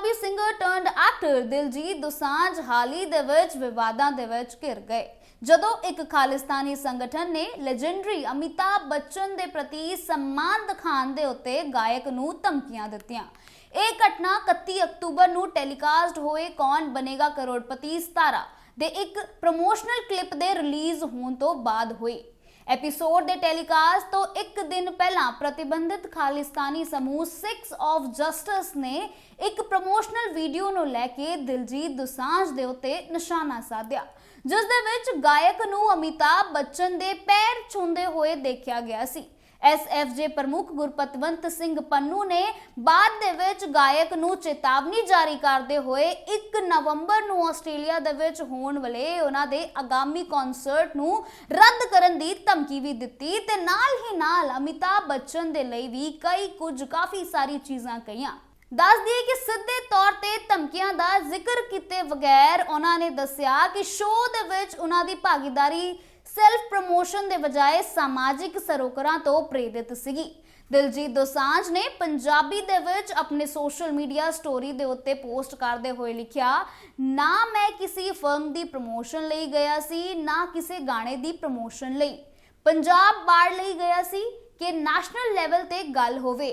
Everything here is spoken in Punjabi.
Punjabi singer turned actor Diljit Dosanjh ਹਾਲ ਦੇ ਵਿੱਚ ਵਿਵਾਦਾਂ ਦੇ ਵਿੱਚ ਘਿਰ ਗਏ। ਜਦੋਂ ਇੱਕ ਖਾਲਿਸਤਾਨੀ ਸੰਗਠਨ ਨੇ ਲੈਜੈਂਡਰੀ ਅਮਿਤਾਭ ਬੱਚਨ ਦੇ ਪ੍ਰਤੀ ਸਨਮਾਨ ਦਿਖਾਉਣ ਦੇ ਉੱਤੇ ਗਾਇਕ ਨੂੰ ਧਮਕੀਆਂ ਦਿੱਤੀਆਂ। ਇਹ ਘਟਨਾ 31 ਅਕਤੂਬਰ ਨੂੰ ਟੈਲੀਕਾਸਟ ਹੋਏ ਕੌਣ ਬਨੇਗਾ ਕਰੋੜਪਤੀ 17 ਦੇ ਇੱਕ ਪ੍ਰੋਮੋਸ਼ਨਲ ਕਲਿੱਪ ਦੇ ਰਿਲੀਜ਼ ਹੋਣ ਤੋਂ ਬਾਅਦ ਹੋਈ। ਐਪੀਸੋਡ ਦੇ ਟੈਲੀਕਾਸਟ ਤੋਂ ਇੱਕ ਦਿਨ ਪਹਿਲਾਂ ਪ੍ਰਤੀਬੰਧਿਤ ਖਾਲਿਸਤਾਨੀ ਸਮੂਹ 6 ਆਫ ਜਸਟਿਸ ਨੇ ਇੱਕ ਪ੍ਰੋਮੋਸ਼ਨਲ ਵੀਡੀਓ ਨੂੰ ਲੈ ਕੇ ਦਿਲਜੀਤ ਦੁਸਾਂਝ ਦੇ ਉੱਤੇ ਨਿਸ਼ਾਨਾ ਸਾਧਿਆ, ਜਿਸ ਦੇ ਵਿੱਚ ਗਾਇਕ ਨੂੰ ਅਮਿਤਾਭ ਬੱਚਨ ਦੇ ਪੈਰ ਛੂੰਦੇ ਹੋਏ ਦੇਖਿਆ ਗਿਆ ਸੀ। ਐਸਐਫਜੇ ਪ੍ਰਮੁੱਖ ਗੁਰਪਤਵੰਤ ਸਿੰਘ ਪੰਨੂ ਨੇ ਬਾਅਦ ਦੇ ਵਿੱਚ ਗਾਇਕ ਨੂੰ ਚੇਤਾਵਨੀ ਜਾਰੀ ਕਰਦੇ ਹੋਏ 1 ਨਵੰਬਰ ਨੂੰ ਆਸਟ੍ਰੇਲੀਆ ਦੇ ਵਿੱਚ ਹੋਣ ਵਾਲੇ ਉਹਨਾਂ ਦੇ ਆਗਾਮੀ ਕਨਸਰਟ ਨੂੰ ਰੱਦ ਕਰਨ ਦੀ ਧਮਕੀ ਵੀ ਦਿੱਤੀ ਤੇ ਨਾਲ ਹੀ ਨਾਲ ਅਮਿਤਾਭ ਬੱਚਨ ਦੇ ਲਈ ਵੀ ਕਈ ਕੁਝ ਕਾਫੀ ਸਾਰੀ ਚੀਜ਼ਾਂ ਕਹੀਆਂ। ਦੱਸ ਦਈਏ ਕਿ ਸਿੱਧੇ ਤੌਰ ਤੇ ਧਮਕੀਆਂ ਦਾ ਜ਼ਿਕਰ ਕੀਤੇ ਬਗੈਰ ਉਹਨਾਂ ਨੇ ਦੱਸਿਆ ਕਿ ਸ਼ੋਅ ਦੇ ਵਿੱਚ ਉਹਨਾਂ ਦੀ ਭਾਗੀਦਾਰੀ ਸੈਲਫ ਪ੍ਰੋਮੋਸ਼ਨ ਦੇ ਬਜਾਏ ਸਮਾਜਿਕ ਸਰੋਕਰਾਂ ਤੋਂ ਪ੍ਰੇਰਿਤ ਸੀਗੀ। ਦਿਲਜੀਤ ਦੋਸਾਂਝ ਨੇ ਪੰਜਾਬੀ ਦੇ ਵਿੱਚ ਆਪਣੇ ਸੋਸ਼ਲ ਮੀਡੀਆ ਸਟੋਰੀ ਦੇ ਉੱਤੇ ਪੋਸਟ ਕਰਦੇ ਹੋਏ ਲਿਖਿਆ, ਨਾ ਮੈਂ ਕਿਸੇ ਫਿਲਮ ਦੀ ਪ੍ਰੋਮੋਸ਼ਨ ਲਈ ਗਿਆ ਸੀ, ਨਾ ਕਿਸੇ ਗਾਣੇ ਦੀ ਪ੍ਰੋਮੋਸ਼ਨ ਲਈ। ਪੰਜਾਬ ਬਾੜ ਲਈ ਗਿਆ ਸੀ ਕਿ ਨੈਸ਼ਨਲ ਲੈਵਲ ਤੇ ਗੱਲ ਹੋਵੇ।